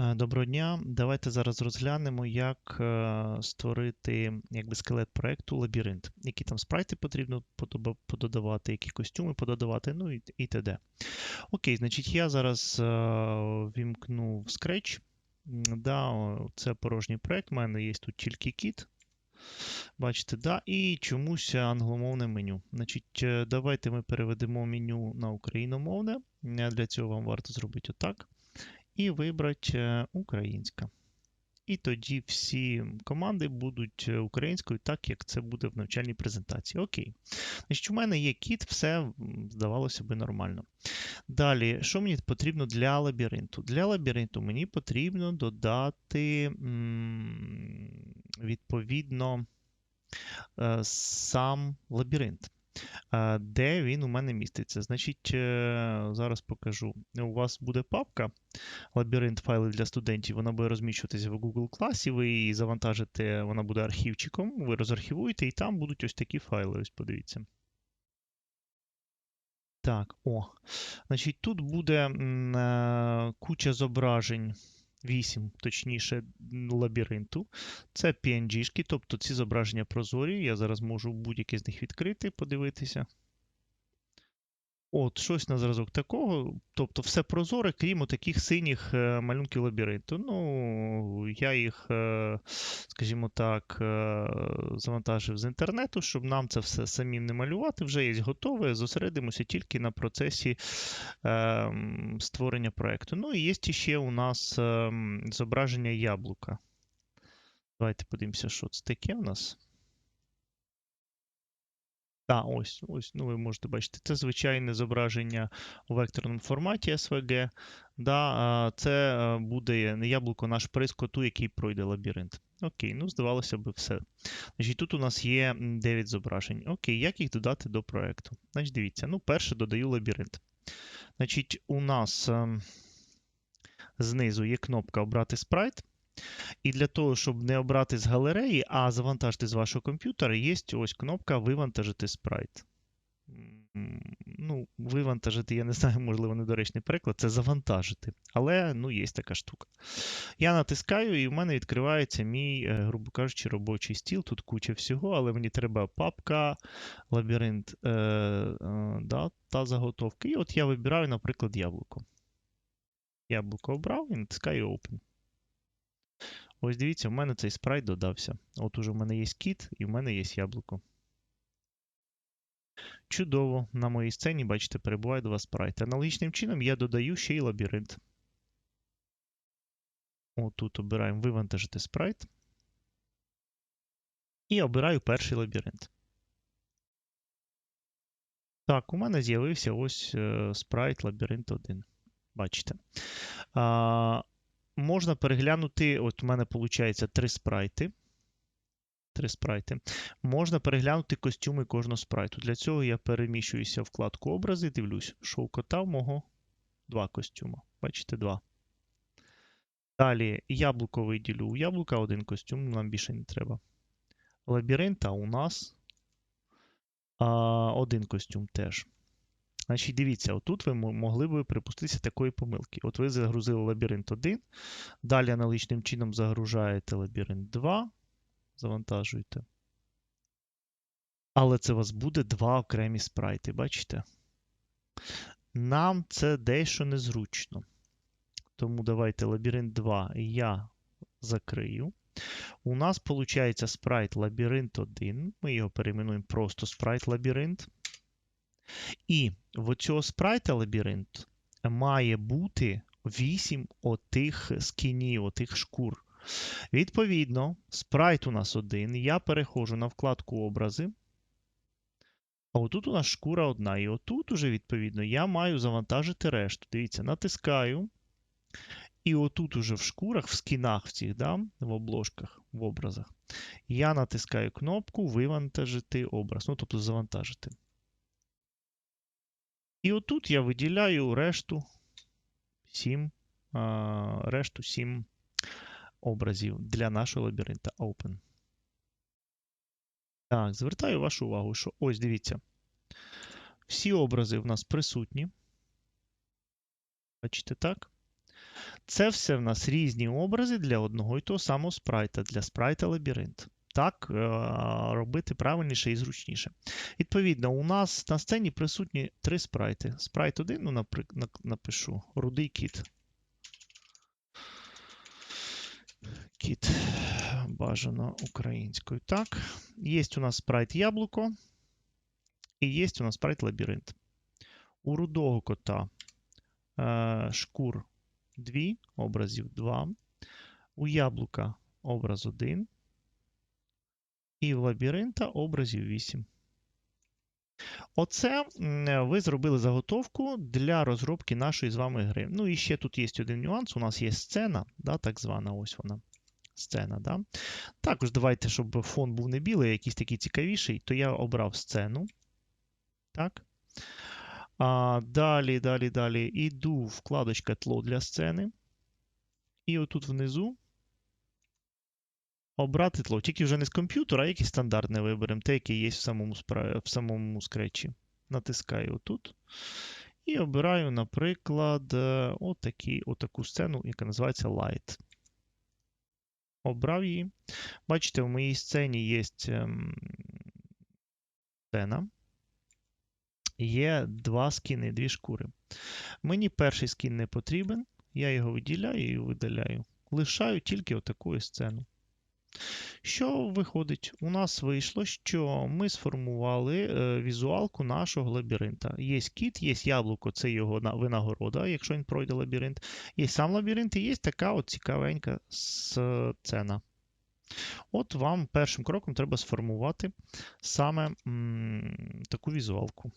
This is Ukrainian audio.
Е, Доброго дня. Давайте зараз розглянемо, як е, створити якби, скелет проекту лабіринт. Які там спрайти потрібно пододавати, які костюми пододавати, ну і, і т.д. Окей, значить, я зараз е, вімкну в Scratch. Да, це порожній проект. У мене є тут тільки кіт. Бачите, да, і чомусь англомовне меню. Значить, давайте ми переведемо меню на україномовне. Для цього вам варто зробити отак і вибрати е, українська. І тоді всі команди будуть е, українською, так як це буде в навчальній презентації. Окей. Значить, у мене є кіт, все здавалося би нормально. Далі, що мені потрібно для лабіринту? Для лабіринту мені потрібно додати відповідно е, сам лабіринт. Де він у мене міститься? Значить, е, зараз покажу. У вас буде папка лабіринт файлів для студентів. Вона буде розміщуватися в Google класі. Ви її завантажите, вона буде архівчиком, ви розархівуєте, і там будуть ось такі файли. Ось подивіться. Так, о. Значить, тут буде м, е, куча зображень. 8, точніше, лабіринту. Це PNG-шки, тобто ці зображення прозорі. Я зараз можу будь-яке з них відкрити, подивитися. От, щось на зразок такого. Тобто все прозоре, крім таких синіх е, малюнків лабіринту. Ну, я їх, е, скажімо так, е, завантажив з інтернету, щоб нам це все самим не малювати. Вже є готове. Зосередимося тільки на процесі е, створення проекту. Ну і є ще у нас е, зображення яблука. Давайте подивимося, що це таке у нас. Так, ось, ось, ну ви можете бачити, це звичайне зображення у векторному форматі SVG. Да, це е, буде не яблуко, наш приз коту, який пройде лабіринт. Окей, ну здавалося б, все. Значить, тут у нас є 9 зображень. Окей, як їх додати до проекту? Значить, дивіться, ну, перше додаю лабіринт. Значить, у нас ем, знизу є кнопка Обрати спрайт. І для того, щоб не обрати з галереї, а завантажити з вашого комп'ютера, є ось кнопка Вивантажити спрайт. Ну, вивантажити, я не знаю, можливо, недоречний переклад, це завантажити. Але ну, є така штука. Я натискаю, і в мене відкривається мій, е, грубо кажучи, робочий стіл. Тут куча всього, але мені треба папка, лабіринт е, е, да, та заготовки. І от я вибираю, наприклад, яблуко. Яблуко обрав і натискаю Open. Ось дивіться, в мене цей спрайт додався. От уже в мене є кіт і в мене є яблуко. Чудово, на моїй сцені, бачите, перебуває два спрайти. Аналогічним чином я додаю ще й лабіринт. Отут обираємо вивантажити спрайт. І обираю перший лабіринт. Так, у мене з'явився ось е, спрайт лабіринт 1. Бачите. А, можна переглянути, от у мене виходить три спрайти. Три спрайти. Можна переглянути костюми кожного спрайту. Для цього я переміщуюся в вкладку образи, дивлюсь, що у кота в мого два костюми. Бачите, два. Далі яблуко виділю. У яблука один костюм, нам більше не треба. Лабіринта у нас а, один костюм теж. Значить, дивіться, отут ви могли б припуститися такої помилки. От ви загрузили лабіринт 1, далі аналогічним чином загружаєте лабіринт 2, завантажуєте. Але це у вас буде два окремі спрайти, бачите? Нам це дещо незручно. Тому давайте лабіринт 2 я закрию. У нас виходить спрайт лабіринт 1. Ми його перейменуємо просто спрайт лабіринт. І в цього спрайта лабіринт має бути 8 отих скінів, отих шкур. Відповідно, спрайт у нас один. Я переходжу на вкладку образи. А отут у нас шкура одна. І отут уже, відповідно, я маю завантажити решту. Дивіться, натискаю. І отут уже в шкурах, в скінах в цих, да, в обложках, в образах, я натискаю кнопку Вивантажити образ. Ну, тобто завантажити. І отут я виділяю решту 7, а, решту 7 образів для нашого лабіринта Open. Так, звертаю вашу увагу, що ось дивіться. Всі образи в нас присутні. Бачите так? Це все в нас різні образи для одного і того самого спрайта, для спрайта лабіринт. Так е, робити правильніше і зручніше. Відповідно, у нас на сцені присутні три спрайти. Спрайт 1, ну, напишу рудий кіт. Кіт бажано українською. Так. Є у нас спрайт яблуко. І є у нас спрайт лабіринт. У рудого кота е, шкур 2, образів 2. У яблука образ 1. І в лабіринта образів 8. Оце ви зробили заготовку для розробки нашої з вами гри. Ну і ще тут є один нюанс. У нас є сцена, да, так звана, ось вона. Сцена, да? Також давайте, щоб фон був не білий, а якийсь такий цікавіший, то я обрав сцену. Так. А, Далі, далі, далі. Іду вкладочка тло для сцени. І отут внизу обрати тло. Тільки вже не з комп'ютера, а якийсь стандартне виберемо, те, яке є в самому в самому скретчі. Натискаю отут. І обираю, наприклад, отакі, отаку сцену, яка називається Light. Обрав її. Бачите, в моїй сцені є ем, сцена. Є два скіни, дві шкури. Мені перший скін не потрібен. Я його виділяю і видаляю. Лишаю тільки отаку сцену. Що виходить? У нас вийшло, що ми сформували е, візуалку нашого лабіринта. Є кіт, є яблуко, це його винагорода, якщо він пройде лабіринт. Є сам лабіринт і є така от цікавенька сцена. От вам першим кроком треба сформувати саме м, таку візуалку.